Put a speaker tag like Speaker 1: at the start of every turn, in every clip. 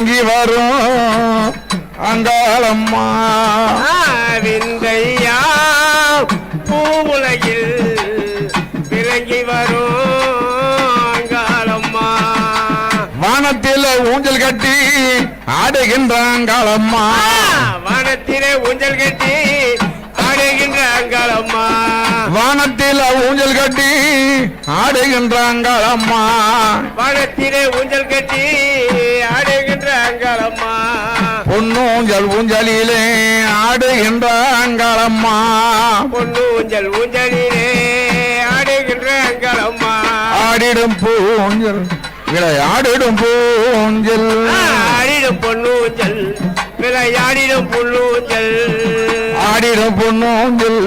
Speaker 1: இங்கி வரும். அங்காளம்மா.
Speaker 2: விந்தையா பூவுலகில் விளங்கி வரும் அங்காளம்மா.
Speaker 1: வானத்தில ஊஞ்சல் கட்டி ஆடுகின்ற அங்காளம்மா.
Speaker 2: வனத்திலே ஊஞ்சல் கட்டி ஆடுகின்ற அங்காளம்மா.
Speaker 1: வானத்தில ஊஞ்சல் கட்டி ஆடுகின்ற அங்காளம்மா.
Speaker 2: வனத்திலே ஊஞ்சல் கட்டி
Speaker 1: பொன்னூஞ்சல் ஊஞ்சலிலே ஆடுகின்ற அங்காளம்மா
Speaker 2: பொண்ணு ஊஞ்சல் ஊஞ்சலிலே ஆடுகின்ற அங்காளம்மா
Speaker 1: ஆடிடும் பூஞ்சல் விளையாடிடும் பூஞ்சல்.
Speaker 2: ஆடிடும் பொண்ணு ஊஞ்சல் விளையாடிடும் புல்லு ஊஞ்சல்
Speaker 1: ஆடிடும் பொன்னூஞ்சல்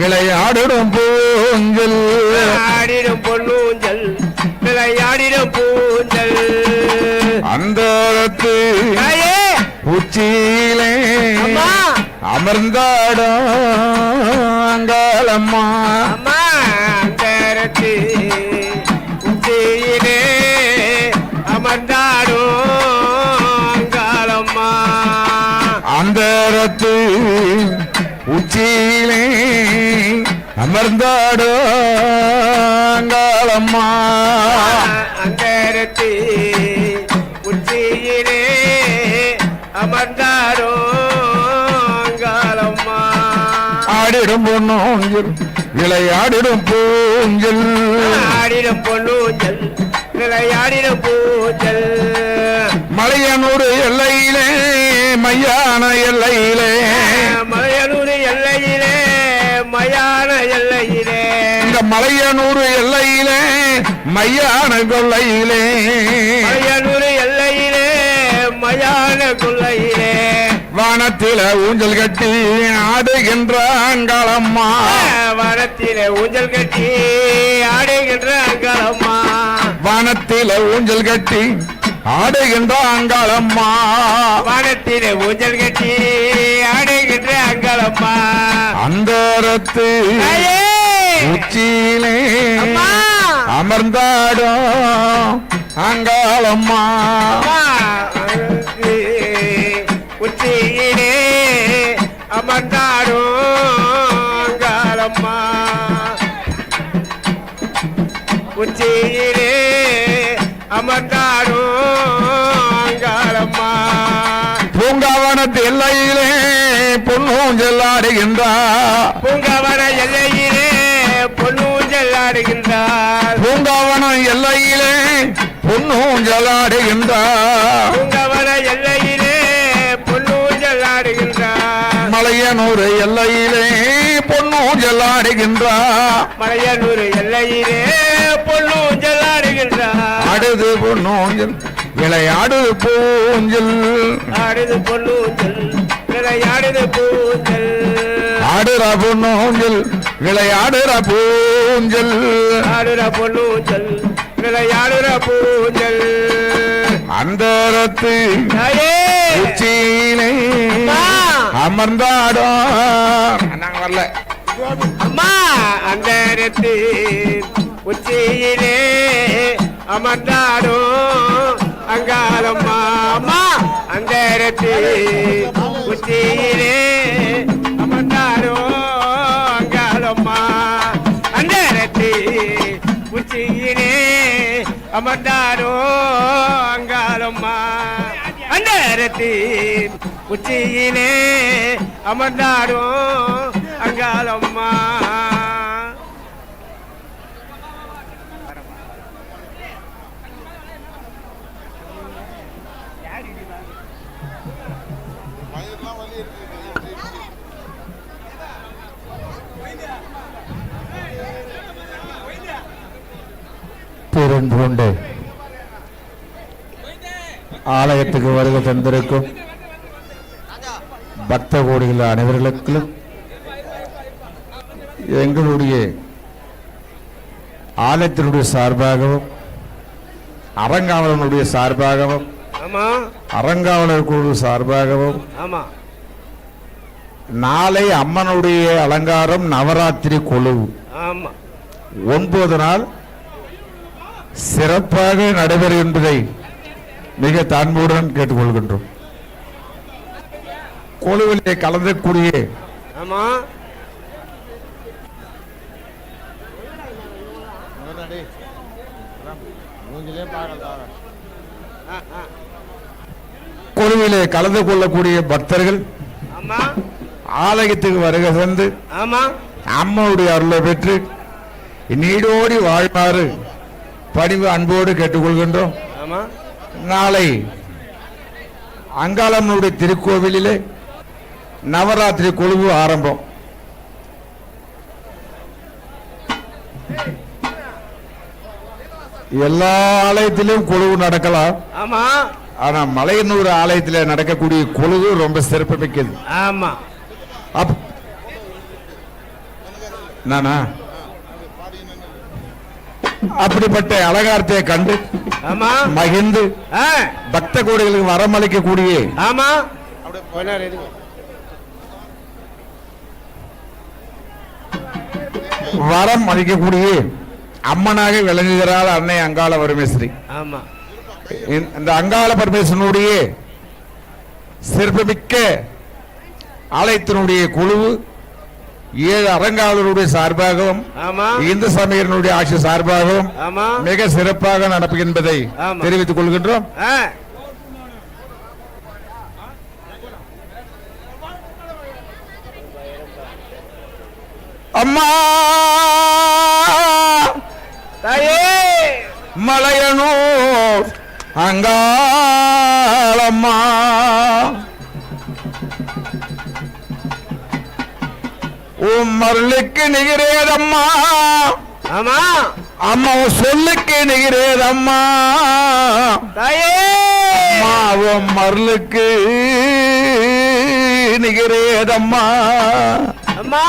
Speaker 1: விளையாடிடும் பூஞ்சல்.
Speaker 2: ஆடிடும் பொண்ணு ஊஞ்சல் விளையாடிடும் பூஞ்சல்.
Speaker 1: அந்த உச்சியிலே. அமர்ந்தாடும் அங்காளம்மா.
Speaker 2: அம்மா அந்தரத்து உச்சியிலே அமர்ந்தாடும் அங்காளம்மா.
Speaker 1: அந்தரத்து உச்சியிலே அமர்ந்தாடும் அங்காளம்மா.
Speaker 2: அந்தரத்து
Speaker 1: ஆடிடும் பொன்னூஞ்சல் விளையாடிடும் பூஞ்சல்.
Speaker 2: ஆடிடும் பொன்னூஞ்சல் விளையாடிடும் பூஞ்சல்.
Speaker 1: மலையனூர் எல்லையிலே மையான எல்லையிலே.
Speaker 2: மலையனூர் எல்லையிலே மயான எல்லையிலே.
Speaker 1: இந்த மலையனூர் எல்லையிலே மையான கொல்லையிலே
Speaker 2: மலையனூர் எல்லையிலே மயான கொல்லையிலே
Speaker 1: வானத்தில ஊஞ்சல் கட்டி ஆடுகின்ற அங்காளம்மா
Speaker 2: வனத்திலே ஊஞ்சல் கட்டி ஆடுகின்ற அங்காளம்மா
Speaker 1: வானத்தில ஊஞ்சல் கட்டி ஆடுகின்ற அங்காளம்மா
Speaker 2: வனத்திலே ஊஞ்சல் கட்டி ஆடுகின்ற அங்காளம்மா
Speaker 1: அந்தரத்து! உச்சியிலே
Speaker 2: அம்மா!
Speaker 1: அமர்ந்தாடும் அங்காளம்மா. பூங்காவனத்து எல்லையிலே பொன்னூஞ்சல் ஆடுகின்றார்
Speaker 2: பூங்கவன எல்லையிலே பொன்னூஞ்சல் ஆடுகின்றார்
Speaker 1: பூங்காவனம் எல்லையிலே பொன்னூஞ்சல் ஆடுகின்றார்
Speaker 2: பூங்கவன எல்லையிலே பொன்னூஞ்சல் ஆடுகின்றார்
Speaker 1: மலையனூர் எல்லையிலே பொன்னூஞ்சல் ஆடுகின்றார்
Speaker 2: மலையனூர் எல்லையிலே பொன்னூஞ்சல் ஆடுகின்றார்
Speaker 1: அடுது பொன்னூஞ்சல் விளையாடு பூஞ்சல்.
Speaker 2: ஆடுது பொன்னூஞ்சல் விளையாடுது பூஞ்சல்.
Speaker 1: ஆடுற பொன்னூஞ்சல் விளையாடுற பூஞ்சல்.
Speaker 2: ஆடுற பொன்னூஞ்சல் விளையாடுற பூஞ்சல்.
Speaker 1: அந்தரத்து
Speaker 2: தாயே!
Speaker 1: உச்சியிலே
Speaker 2: அம்மா!
Speaker 1: அமர்ந்தாடும் நாங்க வரல.
Speaker 2: அம்மா! அந்த உச்சியிலே அமர்ந்தாடும் அங்காளம்மா மாமா அந்த உச்சியிலே அமர்ந்தாரோ அங்காளம்மா அந்த உச்சியிலே அமர்ந்தாரோ அங்காளம்மா அந்த உச்சியிலே அமர்ந்தாரோ.
Speaker 3: பேரன்பு ஆலயத்துக்கு வருகை தந்திருக்கும் பக்த கோடிகள் அனைவர்களுக்கும் எங்களுடைய ஆலயத்தினுடைய சார்பாகவும் அறங்காவலனுடைய சார்பாகவும்
Speaker 2: ஆமா.
Speaker 3: அறங்காவலர் குழு சார்பாகவும் நாளை அம்மனுடைய அலங்காரம் நவராத்திரி குழு ஒன்பது நாள் சிறப்பாக நடைபெறுகின்றதை
Speaker 1: மிக தான்புடன் கேட்டுக்கொள்கின்றோம். குழுவிலே கலந்தக்கூடிய. குழுவிலே கலந்து கொள்ளக்கூடிய பக்தர்கள் ஆலயத்துக்கு வருகை தந்து
Speaker 2: ஆமா.
Speaker 1: அம்மாவுடைய அருளை பெற்று நீடோடி வாழ்மாறு பணிவு அன்போடு கேட்டுக்கொள்கின்றோம். நாளை அங்காளம்மனுடைய திருக்கோவிலிலே நவராத்திரி குழுவு ஆரம்பம். எல்லா ஆலயத்திலும் குழுவு நடக்கலாம்.
Speaker 2: ஆமா.
Speaker 1: ஆனா மலையனூர் ஆலயத்திலே நடக்கக்கூடிய குழுவு ரொம்ப சிறப்பு மிக்கது.
Speaker 2: ஆமா.
Speaker 1: அப்- நானா? அப்படிப்பட்ட அலங்காரத்தை கண்டு
Speaker 2: ஆமா.
Speaker 1: மகிழ்ந்து பக்த கோடிகளுக்கு வரமளிக்கக்கூடிய
Speaker 2: ஆமா. கொஞ்ச நேரம் இருங்க.
Speaker 1: வரம் அளிக்கக்கூடிய அம்மனாக விளங்குகிறாள் அன்னை அங்காள பரமேஸ்வரி.
Speaker 2: ஆமா.
Speaker 1: இந்த- இந்த அங்காள பரமேஸ்வரனுடைய சிறப்புமிக்க ஆலயத்தினுடைய குழு ஏழு அறங்காவலருடைய சார்பாகவும்
Speaker 2: ஆமா.
Speaker 1: இந்து சமயத்தினுடைய ஆட்சி சார்பாகவும்
Speaker 2: ஆமா.
Speaker 1: மிக சிறப்பாக நடப்பு என்பதை. தெரிவித்துக் கொள்கின்றோம். அம்மா!
Speaker 2: தாயே!
Speaker 1: மலையனூர் அங்காளம்மா! உம் அருளுக்கு நிகிறேதம்மா.
Speaker 2: ஆமா.
Speaker 1: அம்மா உன் சொல்லுக்கு நிகிறேதம்மா.
Speaker 2: தாயே.
Speaker 1: அம்மா உன் அருளுக்கு நிகிறேதம்மா.
Speaker 2: அம்மா.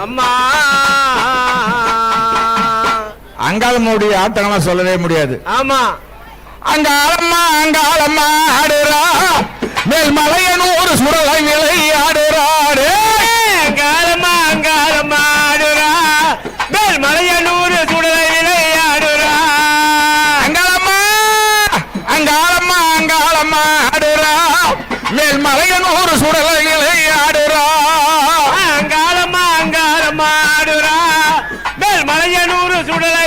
Speaker 2: அம்மா.
Speaker 1: அங்காளம்மாவுடைய ஆட்டங்கள்லாம் சொல்லவே முடியாது.
Speaker 2: ஆமா.
Speaker 1: அங்காளம்மா அங்காளம்மா ஆடுறா. மேல் மலையனூர் சுடலை விளையாடுறாடே
Speaker 2: அங்காளம்மா அங்காளம்மா ஆடுறா. மேல் மலையனூர் சுடலை விளையாடுறா
Speaker 1: அங்காளம்மா அங்காளம்மா அங்காளம்மா ஆடுறா. மேல் மலையனூர் சுடலை விளையாடுறா
Speaker 2: அங்காளம்மா அங்காளம்மா ஆடுறா. மேல் மலையனூர் சுடலை